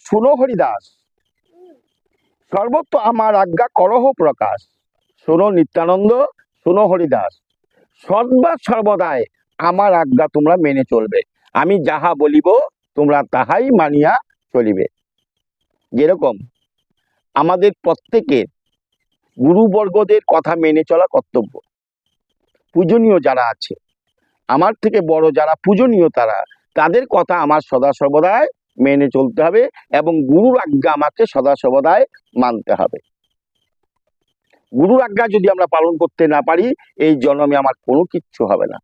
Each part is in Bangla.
শুনো হরিদাস। সর্বত্র আমার আজ্ঞা করহ প্রকাশ। শোনো নিত্যানন্দ, শোনো হরিদাস। সর্বা সর্বদাই আমার আজ্ঞা তোমরা মেনে চলবে। আমি যাহা বলিব, তোমরা তাহাই মানিয়া চলিবে। যেরকম আমাদের প্রত্যেকের গুরুবর্গদের কথা মেনে চলা কর্তব্য। পূজনীয় যারা আছে, আমার থেকে বড় যারা পূজনীয় তারা, তাদের কথা আমার সদা সর্বদাই মেনে চলতে হবে এবং গুরুর আজ্ঞা আমাকে সদা সর্বদাই মানতে হবে। গুরুর আজ্ঞা যদি আমরা পালন করতে না পারি, এই জন্মে আমার কোনো কিচ্ছু হবে না।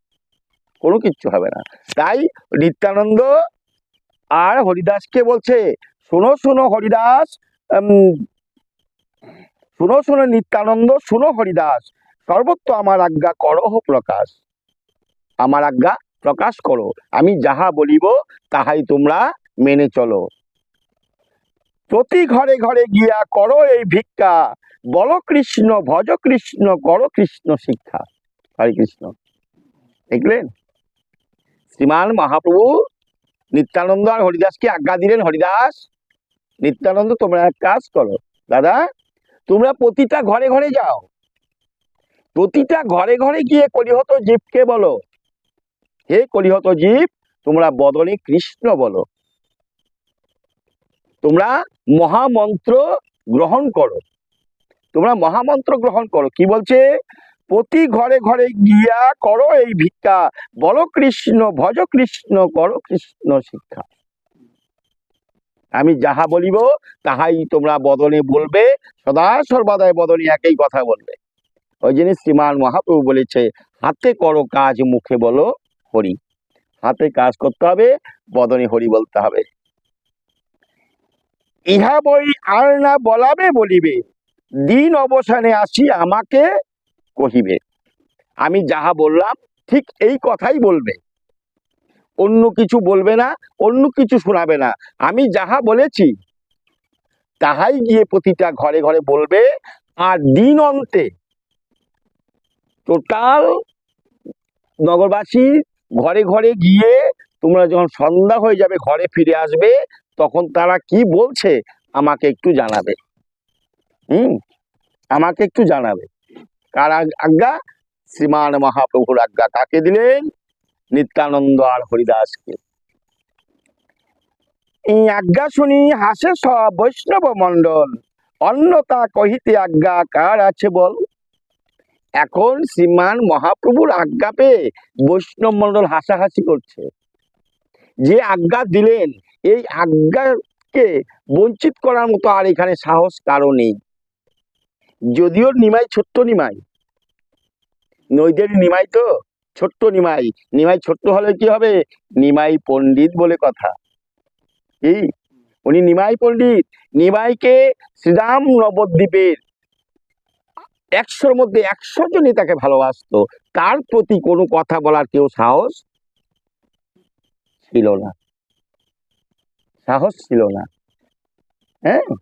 কোনো কিচ্ছু হবে না। তাই নিত্যানন্দ আর হরিদাসকে বলছে, শোনো শোনো হরিদাস শোনো শোনো নিত্যানন্দ, শোনো হরিদাস, সর্বত্র আমার আজ্ঞা করহ প্রকাশ। আমার আজ্ঞা প্রকাশ করো। আমি যাহা বলিব, তাহাই তোমরা মেনে চলো। প্রতি ঘরে ঘরে গিয়া করো এই ভিক্ষা। বল কৃষ্ণ ভজ কৃষ্ণ করো কৃষ্ণ শিক্ষা। হরে কৃষ্ণ। দেখলেন? শ্রীমান মহাপ্রভু নিত্যানন্দ আর হরিদাসকে আজ্ঞা দিলেন? হরিদাস, নিত্যানন্দ, তোমরা এক কাজ করো। দাদা, তোমরা প্রতিটা ঘরে ঘরে যাও। প্রতিটা ঘরে ঘরে গিয়ে কলিহত জীবকে বলো। হে কলিহত জীব, তোমরা বদনে কৃষ্ণ বলো। তোমরা মহামন্ত্র গ্রহণ করো। তোমরা মহামন্ত্র গ্রহণ করো। কি বলছে? প্রতি ঘরে ঘরে গিয়া করো এই ভিক্ষা। বল কৃষ্ণ, ভজ কৃষ্ণ, করো কৃষ্ণ শিক্ষা। আমি যাহা বলিব, তাহাই তোমরা বদনে বলবে, সদা সর্বদায় বদনে একই কথা বলবে। ওই জন্য শ্রীমান মহাপ্রভু বলেছে, হাতে করো কাজ, মুখে বলো হরি। হাতে কাজ করতে হবে, বদনে হরি বলতে হবে। ইহা বই আর না বলাবে বলিবে। দিন অবসানে আসি আমাকে কহিবে। আমি যাহা বললাম, ঠিক এই কথাই বলবে। অন্য কিছু বলবে না, অন্য কিছু শোনাবে না। আমি যাহা বলেছি, তাহাই গিয়ে প্রতিটা ঘরে ঘরে বলবে, আর দিন অন্তে টোটাল নগরবাসী ঘরে ঘরে গিয়ে তোমরা যখন সন্ধ্যা হয়ে যাবে, ঘরে ফিরে আসবে তখন তারা কি বলছে আমাকে একটু জানাবে। হুম? আমাকে একটু জানাবে। কার আজ্ঞা? শ্রীমান মহাপ্রভুর আজ্ঞা কাকে দিলেন নিত্যানন্দ আর হরিদাসকে। এই আজ্ঞা শুনি হাসে সব বৈষ্ণব মণ্ডল। অন্যতা কহিতে, আজ্ঞা, কার আছে বল? এখন শ্রীমান মহাপ্রভুর আজ্ঞা পেয়ে বৈষ্ণব মণ্ডল হাসাহাসি করছে। যে আজ্ঞা দিলেন এই আজ্ঞাকে বঞ্চিত করার মতো আর এখানে সাহস কারও নেই। যদিও নিমাই ছোট্ট নিমাই। নইদের নিমাই তো ছোট্ট নিমাই। নিমাই ছোট্ট হলে কি হবে? নিমাই পণ্ডিত বলে কথা। এই উনি নিমাই পণ্ডিত। নিমাইকে শ্রীরাম নবদ্বীপের একশোর মধ্যে একশো জনই তাকে ভালোবাসতো। তার প্রতি কোনো কথা বলার কেউ সাহস ছিল না। সাহস ছিল না। হ্যাঁ?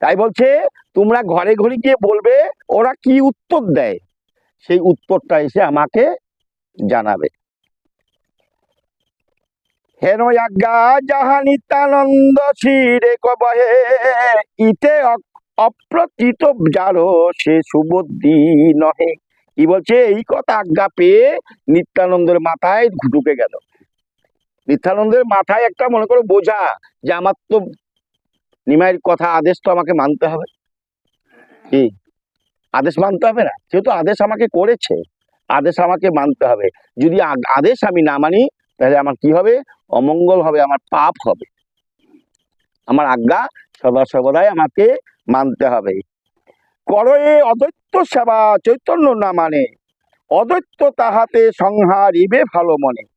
তাই বলছে, তোমরা ঘরে ঘরে গিয়ে বলবে, ওরা কি উত্তর দেয়? সেই উত্তরটা এসে আমাকে জানাবে। হেন আজ্ঞা, যাহা নিত্যানন্দ শিরে কবহে, ইতে অপ্রতীত যারো সে সুবুদ্ধি নহে। কি বলছে? এই কথা আজ্ঞা পেয়ে নিত্যানন্দের মাথায় ঢুকে গেল। নিত্যানন্দের মাথায় একটা মনে করো বোঝা যে আমার তো নিমাইয়ের কথা আদেশ তো আমাকে মানতে হবে। কি? আদেশ মানতে হবে না? যেহেতু আদেশ আমাকে করেছে। আদেশ আমাকে মানতে হবে। যদি আদেশ আমি না মানি, তাহলে আমার কি হবে? অমঙ্গল হবে, আমার পাপ হবে। আমার আজ্ঞা সদা সর্বদাই আমাকে মানতে হবে। করো এ অদৈত্য সেবা, চৈতন্য না মানে। অদৈত্য তাহাতে সংহার সংহারিবে ভালো মনে।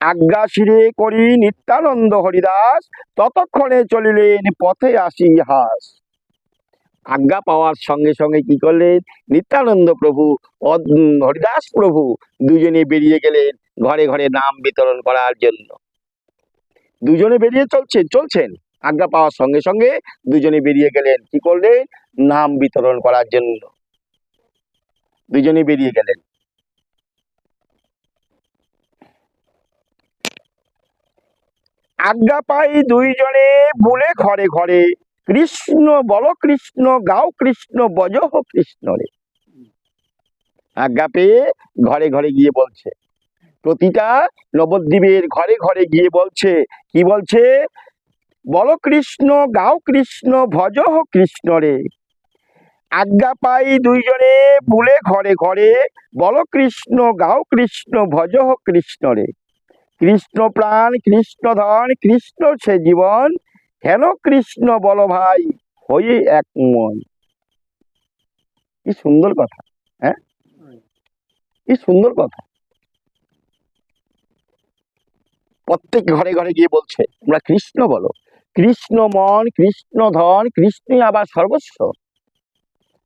আজ্ঞা শিরে করি নিত্যানন্দ হরিদাস, ততক্ষণে চলিলেন পথে আসি হাস। আজ্ঞা পাওয়ার সঙ্গে সঙ্গে কি করলেন? নিত্যানন্দ প্রভু হরিদাস প্রভু দুজনে বেরিয়ে গেলেন ঘরে ঘরে নাম বিতরণ করার জন্য। দুজনে বেরিয়ে চলছেন চলছেন। আজ্ঞা পাওয়ার সঙ্গে সঙ্গে দুজনে বেরিয়ে গেলেন। কি করলেন? নাম বিতরণ করার জন্য। দুজনে বেরিয়ে গেলেন। আজ্ঞা পাই দুইজনে বলে ঘরে ঘরে, কৃষ্ণ বল কৃষ্ণ, গাও কৃষ্ণ, বজহ কৃষ্ণ রে। আজ্ঞা পেয়ে ঘরে ঘরে গিয়ে বলছে, প্রতিটা নবদ্বীপের ঘরে ঘরে গিয়ে বলছে, কি বলছে? বল কৃষ্ণ, গাও কৃষ্ণ ভজহ কৃষ্ণ রে। আজ্ঞা পাই দুইজনে বলে ঘরে ঘরে, বল কৃষ্ণ, গাও কৃষ্ণ ভজহ কৃষ্ণ রে। কৃষ্ণ প্রাণ, কৃষ্ণ ধন, কৃষ্ণ সে জীবন। হেন কৃষ্ণ বল ভাই? হয়ে এক মন। কি সুন্দর কথা হ্যাঁ? কি সুন্দর কথা। প্রত্যেক ঘরে ঘরে গিয়ে বলছে, তোমরা কৃষ্ণ বলো। কৃষ্ণ মন, কৃষ্ণ ধন কৃষ্ণ আবার সর্বস্ব।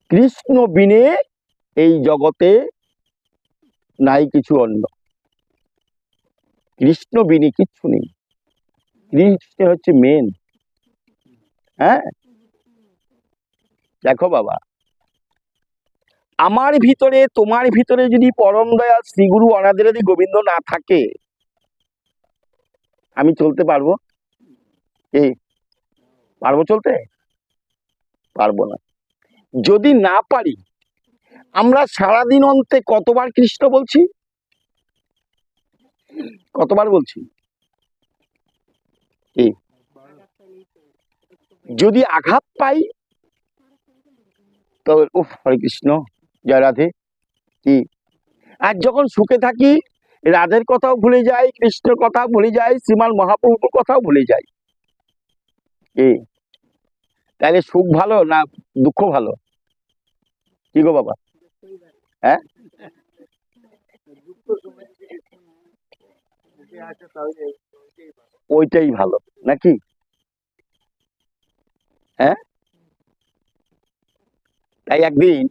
কৃষ্ণ বিনে এই জগতে নাই কিছু অন্য। কৃষ্ণ বিনে কিচ্ছু নেই। কৃষ্ণ হচ্ছে মেন হ্যাঁ? দেখো বাবা, আমার ভিতরে, তোমার ভিতরে যদি পরম দয়া শ্রীগুরু অনাদিরাদি গোবিন্দ না থাকে, আমি চলতে পারব? এই পারব চলতে? পারব না। যদি না পারি, আমরা সারাদিন অন্তে কতবার কৃষ্ণ বলছি? কতবার বলছি? যদি আঘাত পাই তো উফ, হরে কৃষ্ণ, জয় রাধে। কি? আর যখন সুখে থাকি, রাধের কথাও ভুলে যাই, কৃষ্ণের কথা ভুলে যাই, শ্রীমান মহাপ্রভুর কথাও ভুলে যাই। কি? তাহলে সুখ ভালো না দুঃখ ভালো? কি গো বাবা? হ্যাঁ? ওইটাই ভালো, নাকি? হ্যাঁ? তাই একদিন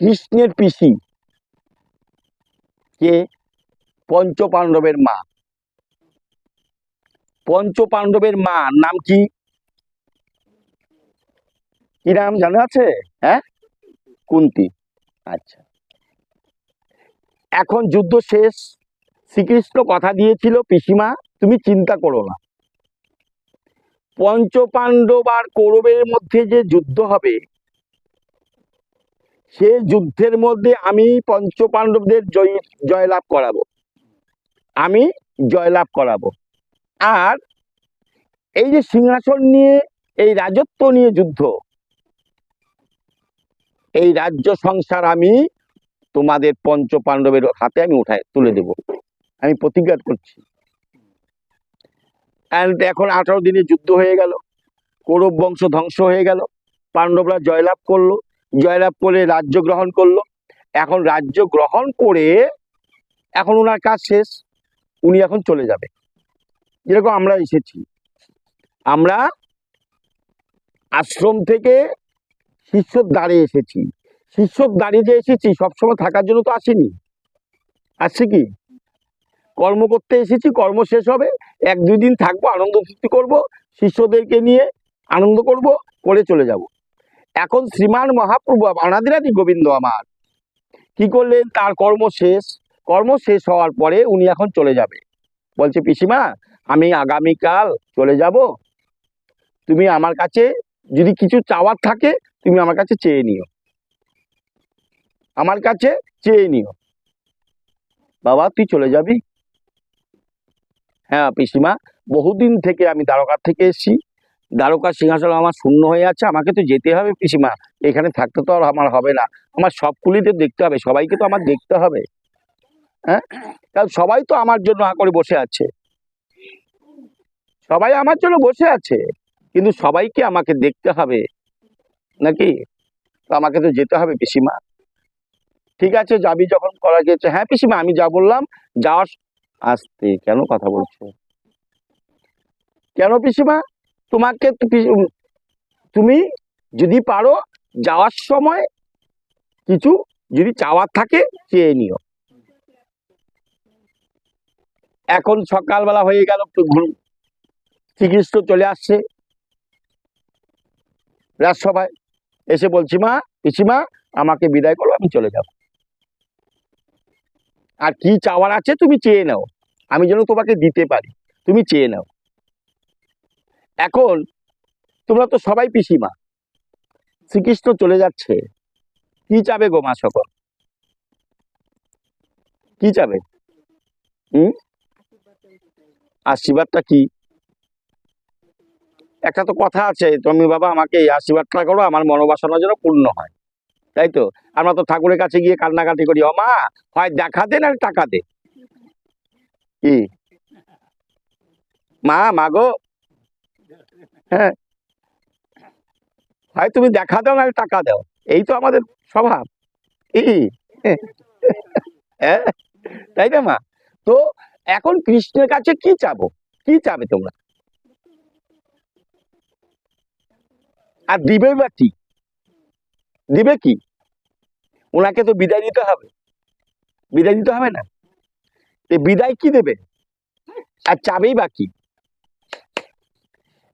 কৃষ্ণের পিসি, কে? পঞ্চ পাণ্ডবের মা। পঞ্চ পাণ্ডবের মা, নাম কি? কি নাম, জানা আছে? হ্যাঁ? কুন্তি। আচ্ছা। এখন যুদ্ধ শেষ। শ্রীকৃষ্ণ কথা দিয়েছিল, পিসিমা, তুমি চিন্তা করো না। পঞ্চপাণ্ডব আর কৌরবের মধ্যে যে যুদ্ধ হবে, সে যুদ্ধের মধ্যে আমি পঞ্চপাণ্ডবদের জয়, জয়লাভ করাবো। আমি জয়লাভ করাবো। আর এই যে সিংহাসন নিয়ে, এই রাজত্ব নিয়ে যুদ্ধ, এই রাজ্য সংসার আমি তোমাদের পঞ্চ পাণ্ডবের হাতে আমি উঠায় তুলে দেব। আমি প্রতিজ্ঞা করছি। এখন আঠারো দিনে যুদ্ধ হয়ে গেল। কৌরব বংশ ধ্বংস হয়ে গেল। পাণ্ডবরা জয়লাভ করল। জয়লাভ করে রাজ্য গ্রহণ করল। এখন রাজ্য গ্রহণ করে এখন ওনার কাজ শেষ। উনি এখন চলে যাবে। যেরকম আমরা এসেছি। আমরা আশ্রম থেকে শিষ্যর দ্বারে এসেছি। শিষ্যর দাঁড়িয়ে এসেছি, সবসময় থাকার জন্য তো আসিনি। আসছে কি? কর্ম করতে এসেছি, কর্ম শেষ হবে, এক দুই দিন থাকব, আনন্দ ফুর্তি করব, শিষ্যদেরকে নিয়ে আনন্দ করব, করে চলে যাব। এখন শ্রীমান মহাপ্রভু অনাদিরাদি গোবিন্দ আমার। কি করলেন? তার কর্ম শেষ কর্ম শেষ হওয়ার পরে উনি এখন চলে যাবে। বলছে, পিসিমা, আমি আগামীকাল চলে যাব। তুমি আমার কাছে যদি কিছু চাওয়ার থাকে, তুমি আমার কাছে চেয়ে নিও। আমার কাছে চেয়ে নিও। বাবা, তুই চলে যাবি? হ্যাঁ পিসিমা, বহুদিন থেকে আমি দ্বারকার থেকে এসেছি। দ্বারকার সিংহাসন আমার শূন্য হয়ে আছে, আমাকে তো যেতে হবে পিসিমা। এখানে থাকতে তো আর আমার হবে না। আমার সবগুলিতে দেখতে হবে, সবাইকে তো আমার দেখতে হবে। হ্যাঁ? কারণ সবাই তো আমার জন্য হা করে বসে আছে। সবাই আমার জন্য বসে আছে, কিন্তু সবাইকে আমাকে দেখতে হবে। নাকি? তো আমাকে তো যেতে হবে পিসিমা। ঠিক আছে, যাবি যখন করা গেছে। হ্যাঁ পিসিমা, আমি যা বললাম, যাওয়ার আসতে। কেন কথা বলছো? কেন পিসিমা? তোমাকে তুমি যদি পারো, যাওয়ার সময় কিছু যদি চাওয়ার থাকে চেয়ে নিও। এখন সকালবেলা হয়ে গেল শ্রীকৃষ্ণ চলে আসছে। রাজসভায়। এসে বলছি, মা, পিসিমা, আমাকে বিদায় করো, আমি চলে যাব। আর কি চাওয়ার আছে তুমি চেয়ে নাও। আমি যেন তোমাকে দিতে পারি। তুমি চেয়ে নাও। এখন তোমরা তো সবাই পিসিমা। শ্রীকৃষ্ণ চলে যাচ্ছে। কি চাবে গো মা সকল? কি চাবে? হুম? আশীর্বাদটা কি? একটা তো কথা আছে, তুমি বাবা আমাকে এই আশীর্বাদটা করো, আমার মনোবাসনা যেন পূর্ণ হয়। তাই তো? আমরা তো ঠাকুরের কাছে গিয়ে কান্নাকাটি করি। ও মা, হয় দেখা দে না টাকা দে। কি? মা মাগো হ্যাঁ। হয় তুমি দেখা দাও না টাকা দাও। এই তো আমাদের স্বভাব। কি হ্যাঁ তাই না মা? তো এখন কৃষ্ণের কাছে কি চাবো? কি চাবে তোমরা? আর দিবে বা কি? দিবে কি? ওনাকে তো বিদায় দিতে হবে। বিদায় দিতে হবে না? বিদায় কি দেবে? আর চাবেই বাকি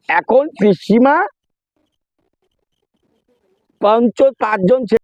এখন পিসিমা পঞ্চ পাঁচজন ছেলে